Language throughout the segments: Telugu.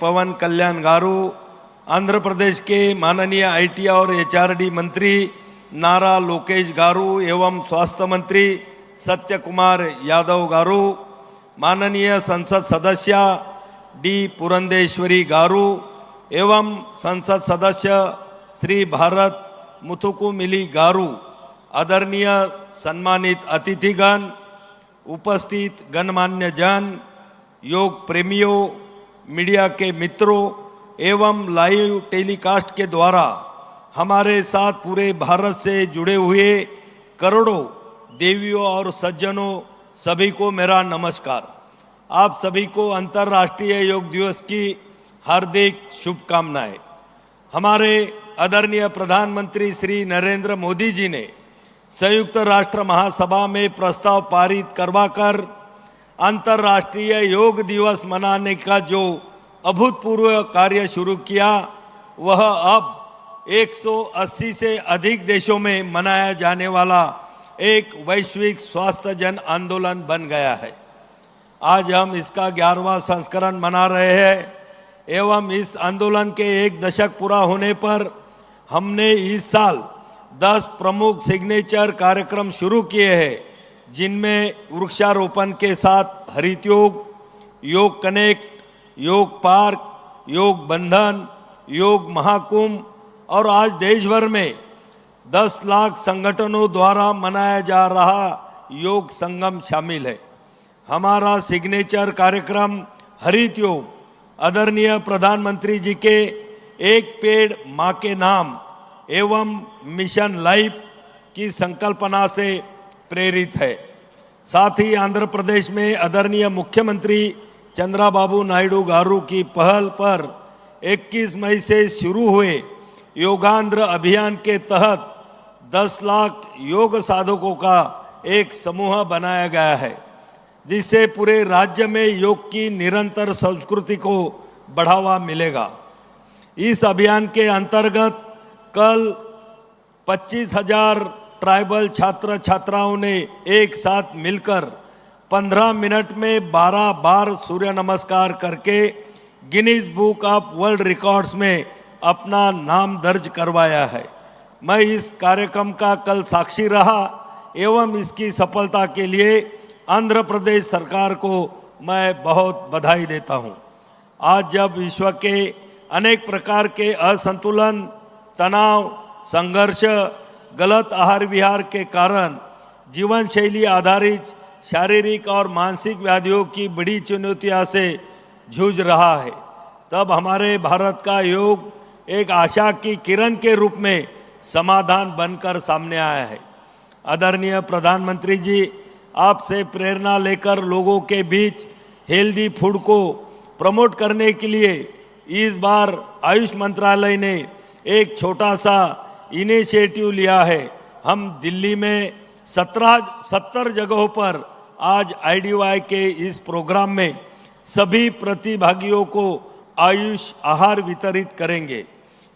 पवन कल्याण गारू आंध्र प्रदेश के माननीय आईटी और एचआरडी मंत्री नारा लोकेश गारू एवं स्वास्थ्य मंत्री सत्य कुमार यादव गारू माननीय संसद सदस्य डी पुरंदेश्वरी गारू एवं संसद सदस्य श्री भारत मुथुकु मिली गारू आदरणीय सम्मानित अतिथिगण उपस्थित गणमान्य जन योग प्रेमियों मीडिया के मित्रों एवं लाइव टेलीकास्ट के द्वारा हमारे साथ पूरे भारत से जुड़े हुए करोड़ों देवियों और सज्जनों सभी को मेरा नमस्कार। आप सभी को अंतर्राष्ट्रीय योग दिवस की हार्दिक शुभकामनाएँ। हमारे आदरणीय प्रधानमंत्री श्री नरेंद्र मोदी जी ने संयुक्त राष्ट्र महासभा में प्रस्ताव पारित करवाकर अंतर्राष्ट्रीय योग दिवस मनाने का जो अभूतपूर्व कार्य शुरू किया, वह अब 180 से अधिक देशों में मनाया जाने वाला एक वैश्विक स्वास्थ्य जन आंदोलन बन गया है। आज हम इसका ग्यारहवा संस्करण मना रहे हैं एवं इस आंदोलन के एक दशक पूरा होने पर हमने इस साल 10 प्रमुख सिग्नेचर कार्यक्रम शुरू किए हैं। जिनमें वृक्षारोपण के साथ हरित योग योग कनेक्ट, योग पार्क, योग बंधन, योग महाकुंभ और आज देश भर में 10 लाख संगठनों द्वारा मनाया जा रहा योग संगम शामिल है। हमारा सिग्नेचर कार्यक्रम हरित योग आदरणीय प्रधानमंत्री जी के एक पेड़ माँ के नाम एवं मिशन लाइफ की संकल्पना से प्रेरित है। साथ ही आंध्र प्रदेश में आदरणीय मुख्यमंत्री चंद्राबाबू नायडू गारू की पहल पर 21 मई से शुरू हुए योगांध्र अभियान के तहत 10 लाख योग साधकों का एक समूह बनाया गया है, जिससे पूरे राज्य में योग की निरंतर संस्कृति को बढ़ावा मिलेगा। इस अभियान के अंतर्गत कल पच्चीस हज़ार ट्राइबल छात्र छात्राओं ने एक साथ मिलकर 15 मिनट में 12 बार सूर्य नमस्कार करके Guinness book of world records में अपना नाम दर्ज करवाया है मैं इस कार्यक्रम का कल साक्षी रहा एवं इसकी सफलता के लिए आंध्र प्रदेश सरकार को मैं बहुत बधाई देता हूँ। आज जब विश्व के अनेक प्रकार के असंतुलन, तनाव, संघर्ष गलत आहार विहार के कारण जीवन शैली आधारित शारीरिक और मानसिक व्याधियों की बड़ी चुनौतियाँ से जूझ रहा है। तब हमारे भारत का योग एक आशा की किरण के रूप में समाधान बनकर सामने आया है। आदरणीय प्रधानमंत्री जी, आपसे प्रेरणा लेकर लोगों के बीच हेल्दी फ़ूड को प्रमोट करने के लिए इस बार आयुष मंत्रालय ने एक छोटा सा इनिशिएटिव लिया है। हम दिल्ली में सत्रह, सत्तर जगहों पर आज आईडीवाई के इस प्रोग्राम में सभी प्रतिभागियों को आयुष आहार वितरित करेंगे।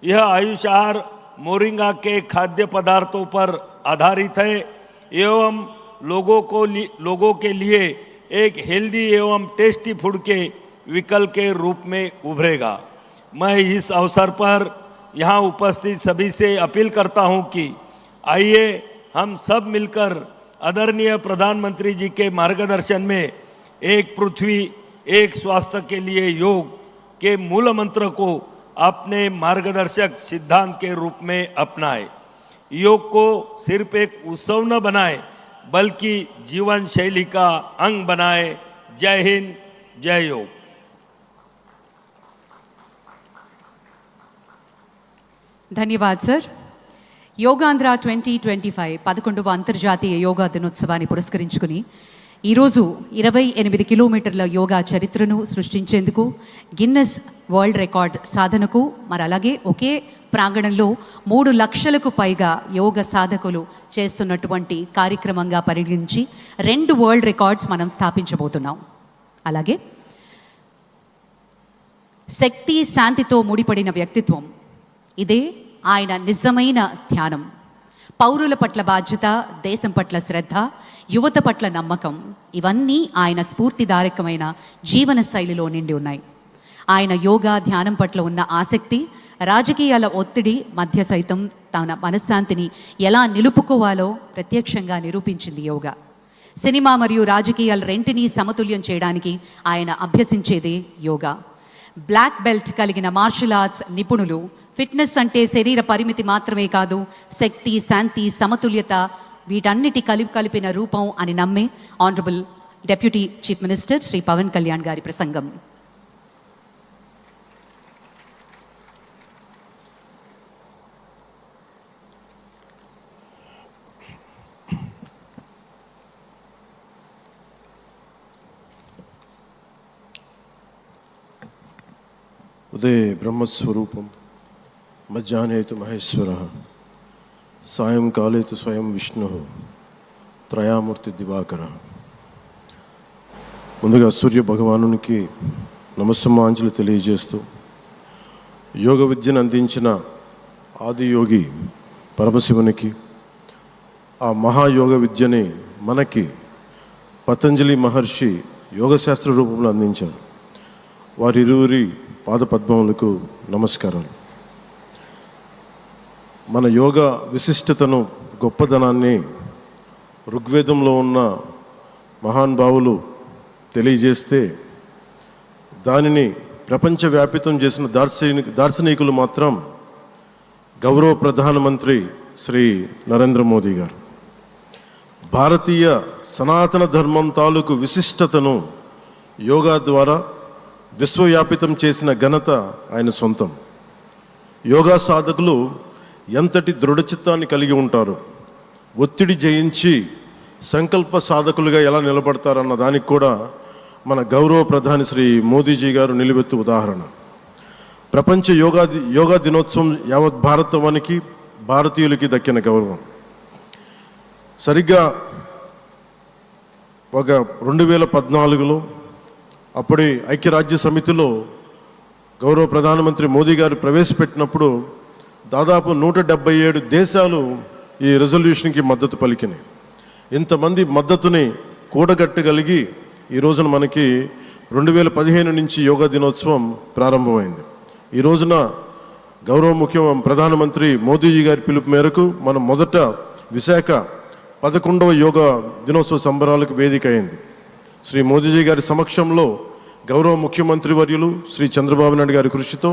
यह आयुष आहार मोरिंगा के खाद्य पदार्थों पर आधारित है एवं लोगों को लोगों के लिए एक हेल्दी एवं टेस्टी फ़ूड के विकल्प के रूप में उभरेगा। मैं इस अवसर पर यहाँ उपस्थित सभी से अपील करता हूँ कि आइए हम सब मिलकर आदरणीय प्रधानमंत्री जी के मार्गदर्शन में एक पृथ्वी, एक स्वास्थ्य के लिए योग के मूल मंत्र को अपने मार्गदर्शक सिद्धांत के रूप में अपनाए। योग को सिर्फ़ एक उत्सव न बनाए, बल्कि जीवन शैली का अंग बनाए। जय हिंद, जय योग। ధన్యవాద్ sir Yogandhra twenty twenty five పదకొండవ అంతర్జాతీయ యోగా దినోత్సవాన్ని పురస్కరించుకుని ఈరోజు ఇరవై ఎనిమిది కిలోమీటర్ల యోగా చరిత్రను సృష్టించేందుకు గిన్నెస్ వరల్డ్ రికార్డ్ సాధనకు మరి అలాగే ఒకే ప్రాంగణంలో మూడు లక్షలకు పైగా యోగ సాధకులు చేస్తున్నటువంటి కార్యక్రమంగా పరిగణించి రెండు వరల్డ్ రికార్డ్స్ మనం స్థాపించబోతున్నాం. అలాగే శక్తి శాంతితో ముడిపడిన వ్యక్తిత్వం ఇదే ఆయన నిజమైన ధ్యానం. పౌరుల పట్ల బాధ్యత దేశం పట్ల శ్రద్ధ యువత పట్ల నమ్మకం ఇవన్నీ ఆయన స్ఫూర్తిదాయకమైన జీవన శైలిలో నిండి ఉన్నాయి. ఆయన యోగా ధ్యానం పట్ల ఉన్న ఆసక్తి రాజకీయాల ఒత్తిడి మధ్య సైతం తన మనశ్శాంతిని ఎలా నిలుపుకోవాలో ప్రత్యక్షంగా నిరూపించింది యోగా. సినిమా మరియు రాజకీయాల రెంటిని సమతుల్యం చేయడానికి ఆయన అభ్యసించేదే యోగా. బ్లాక్ బెల్ట్ కలిగిన మార్షల్ ఆర్ట్స్ నిపుణులు ఫిట్నెస్ అంటే శరీర పరిమితి మాత్రమే కాదు శక్తి శాంతి సమతుల్యత వీటన్నిటి కలిపి కలిపిన రూపం అని నమ్మే honourable deputy chief minister Shri Pawan Kalyan గారి ప్రసంగం. ఉదయ బ్రహ్మస్వరూపం. మధ్యాహ్నే తు మహేశ్వర సాయంకాలే తు స్వయం విష్ణు త్రయామూర్తి దివాకర. ముందుగా సూర్య భగవానునికి నమస్సమాంజలి తెలియజేస్తూ యోగ విద్యను అందించిన ఆదియోగి పరమశివునికి ఆ మహాయోగ విద్యని మనకి పతంజలి మహర్షి యోగశాస్త్ర రూపంలో అందించారు. వారిరువురి పాదపద్మములకు నమస్కారాలు. మన యోగ విశిష్టతను గొప్పదనాన్ని ఋగ్వేదంలో ఉన్న మహానుభావులు తెలియజేస్తే దానిని ప్రపంచవ్యాపితం చేసిన దార్శనిక దార్శనికులు మాత్రం గౌరవ ప్రధానమంత్రి శ్రీ నరేంద్ర మోదీ గారు. భారతీయ సనాతన ధర్మం తాలూకు విశిష్టతను యోగా ద్వారా విశ్వవ్యాపితం చేసిన ఘనత ఆయన సొంతం. యోగా సాధకులు ఎంతటి దృఢచిత్తాన్ని కలిగి ఉంటారు? ఒత్తిడి జయించి సంకల్ప సాధకులుగా ఎలా నిలబడతారన్న దానికి కూడా మన గౌరవ ప్రధాని శ్రీ మోదీజీ గారు నిలబెత్తు ఉదాహరణ. ప్రపంచ యోగా యోగా దినోత్సవం యావత్ భారతవానికి భారతీయులకి దక్కిన గౌరవం. సరిగ్గా ఒక రెండు వేల పద్నాలుగులో అప్పటి ఐక్యరాజ్య సమితిలో గౌరవ ప్రధానమంత్రి మోదీ గారు ప్రవేశపెట్టినప్పుడు దాదాపు నూట డెబ్బై ఏడు దేశాలు ఈ రెజల్యూషన్కి మద్దతు పలికినాయి. ఇంతమంది మద్దతుని కూడగట్టగలిగి ఈ రోజున మనకి రెండు వేల పదిహేను నుంచి యోగా దినోత్సవం ప్రారంభమైంది. ఈ రోజున గౌరవ ముఖ్య ప్రధానమంత్రి మోదీజీ గారి పిలుపు మేరకు మనం మొదట విశాఖ పదకొండవ యోగా దినోత్సవ సంబరాలకు వేదిక అయింది శ్రీ మోదీజీ గారి సమక్షంలో గౌరవ ముఖ్యమంత్రి వర్యులు శ్రీ చంద్రబాబు నాయుడు గారి కృషితో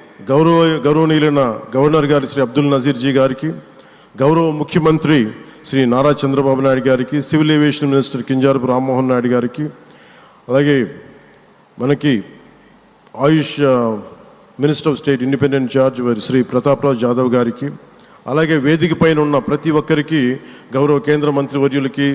గౌరవ గౌరవనీయులైన గవర్నర్ గారి శ్రీ అబ్దుల్ నజీర్ జీ గారికి గౌరవ ముఖ్యమంత్రి శ్రీ నారా చంద్రబాబు నాయుడు గారికి civil aviation minister Kinjarapu Rammohan Naidu గారికి అలాగే మనకి Ayush minister of state independent charge వారి శ్రీ ప్రతాప్రావు జాదవ్ గారికి అలాగే వేదిక పైన ఉన్న ప్రతి ఒక్కరికి గౌరవ కేంద్ర మంత్రివర్యులకి